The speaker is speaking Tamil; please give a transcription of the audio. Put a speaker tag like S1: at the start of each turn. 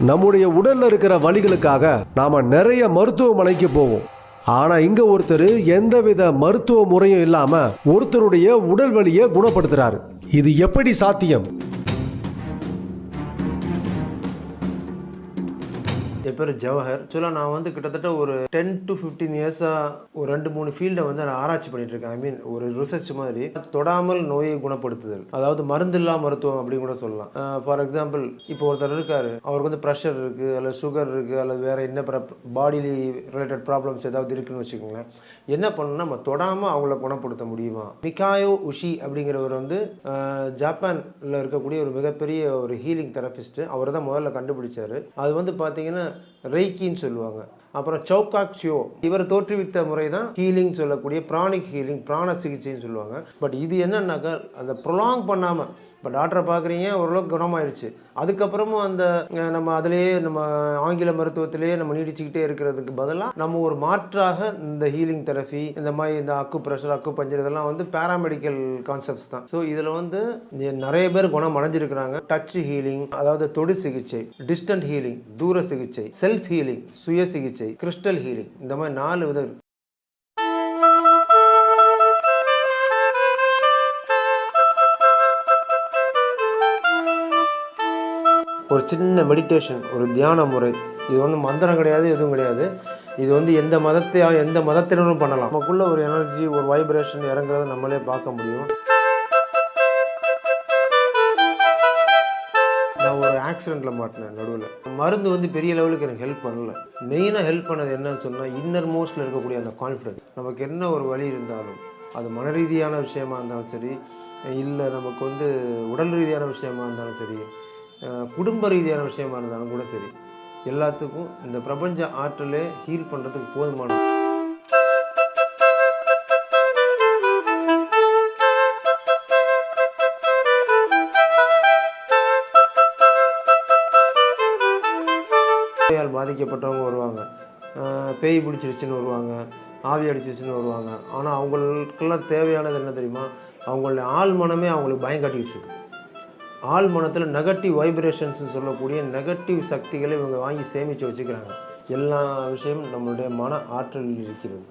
S1: நம்முடைய உடல்ல இருக்கிற வழிகளுக்காக நாம நிறைய மருத்துவமனைக்கு போவோம். ஆனா இங்க ஒருத்தர் எந்தவித மருத்துவ முறையும் இல்லாம ஒருத்தருடைய உடல் வலியை குணப்படுத்துறாரு. இது எப்படி சாத்தியம்?
S2: என் பேர் ஜவஹர். ஆக்சுவலாக நான் வந்து கிட்டத்தட்ட ஒரு டென் டு ஃபிஃப்டீன் இயர்ஸாக ஒரு ரெண்டு மூணு ஃபீல்டை வந்து நான் ஆராய்ச்சி பண்ணிட்டு இருக்கேன். ஐ மீன் ஒரு ரிசர்ச் மாதிரி. தொடாமல் நோயை குணப்படுத்துதல். அதாவது மருந்தில்லா மருத்துவம் அப்படின்னு கூட சொல்லலாம். ஃபார் எக்ஸாம்பிள் இப்போ ஒருத்தர் இருக்காரு. அவருக்கு வந்து ப்ரெஷர் இருக்குது அல்லது சுகர் இருக்குது அல்லது வேற என்ன பாடிலி ரிலேட்டட் ப்ராப்ளம்ஸ் ஏதாவது இருக்குன்னு வச்சுக்கோங்களேன். என்ன பண்ணணும்னா நம்ம தொடாமல் அவங்கள குணப்படுத்த முடியுமா? மிகாயோ உஷி அப்படிங்கிறவர் வந்து ஜப்பானில் ஜப்பான்ல இருக்கக்கூடிய ஒரு மிகப்பெரிய ஒரு ஹீலிங் தெரபிஸ்ட் அவர் தான் முதல்ல கண்டுபிடிச்சாரு. அது வந்து பார்த்தீங்கன்னா ரெய்கின்னு சொல்லுவாங்க. அப்புறம் சௌகாக் ஷியோ இவர் தோற்றுவித்த முறை தான் ஹீலிங் சொல்லக்கூடிய பிராணிக் ஹீலிங் பிராண சிகிச்சைன்னு சொல்லுவாங்க. பட் இது என்னன்னாக்கா அந்த ப்ரொலாங் பண்ணாமல் இப்போ டாக்டரை பார்க்குறீங்க ஓரளவுக்கு குணமாயிருச்சு. அதுக்கப்புறமும் அந்த நம்ம அதிலேயே நம்ம ஆங்கில மருத்துவத்திலேயே நம்ம நீடிச்சுக்கிட்டே இருக்கிறதுக்கு பதிலாக நம்ம ஒரு மாற்றாக இந்த ஹீலிங் தெரபி இந்த மாதிரி இந்த அக்கு ப்ரெஷர் அக்கு பஞ்சர் இதெல்லாம் வந்து பேராமெடிக்கல் கான்செப்ட்ஸ் தான். ஸோ இதில் வந்து நிறைய பேர் குணம் அடைஞ்சிருக்கிறாங்க. டச் ஹீலிங் அதாவது தொடு சிகிச்சை டிஸ்டன்ட் ஹீலிங் தூர சிகிச்சை செல்ஃப் ஹீலிங் சுய சிகிச்சை கிறிஸ்டல் ஹீலிங் இந்த மாதிரி நாலு வித ஒரு சின்ன மெடிடேஷன் ஒரு தியான முறை. இது வந்து மந்திரம் கிடையாது எதுவும் கிடையாது. இது வந்து எந்த மதத்தை எந்த மதத்தினரும் பண்ணலாம். நமக்குள்ள ஒரு எனர்ஜி ஒரு வைப்ரேஷன் இறங்குறத நம்மளே பார்க்க முடியும். ஆக்சிடெண்ட்டில் மாட்டினேன் நடுவில். மருந்து வந்து பெரிய லெவலுக்கு எனக்கு ஹெல்ப் பண்ணல. மெயினாக ஹெல்ப் பண்ணது என்னன்னு சொன்னால் இன்னர் மோஸ்டில் இருக்கக்கூடிய அந்த கான்ஃபிடன்ஸ் நமக்கு என்ன ஒரு வழி இருந்தாலும் அது மன ரீதியான விஷயமா இருந்தாலும் சரி இல்லை நமக்கு வந்து உடல் ரீதியான விஷயமா இருந்தாலும் சரி குடும்ப ரீதியான விஷயமா இருந்தாலும் கூட சரி எல்லாத்துக்கும் இந்த பிரபஞ்ச ஆற்றலே ஹீல் பண்ணுறதுக்கு போதுமானது. பேயால் பாதிக்கப்பட்டவங்க வருவாங்க. பேய் பிடிச்சிருச்சுன்னு வருவாங்க. ஆவி அடிச்சிருச்சுன்னு வருவாங்க. ஆனால் அவங்களுக்கெல்லாம் தேவையானது என்ன தெரியுமா? அவங்களுடைய ஆள் மனமே அவங்களுக்கு பயம் காட்டிக்கிட்டு இருக்கு. ஆள் மனத்தில் நெகட்டிவ் வைப்ரேஷன்ஸ்னு சொல்லக்கூடிய நெகட்டிவ் சக்திகளை இவங்க வாங்கி சேமித்து வச்சுக்கிறாங்க. எல்லா விஷயமும் நம்மளுடைய மன ஆற்றலில் இருக்கிறது.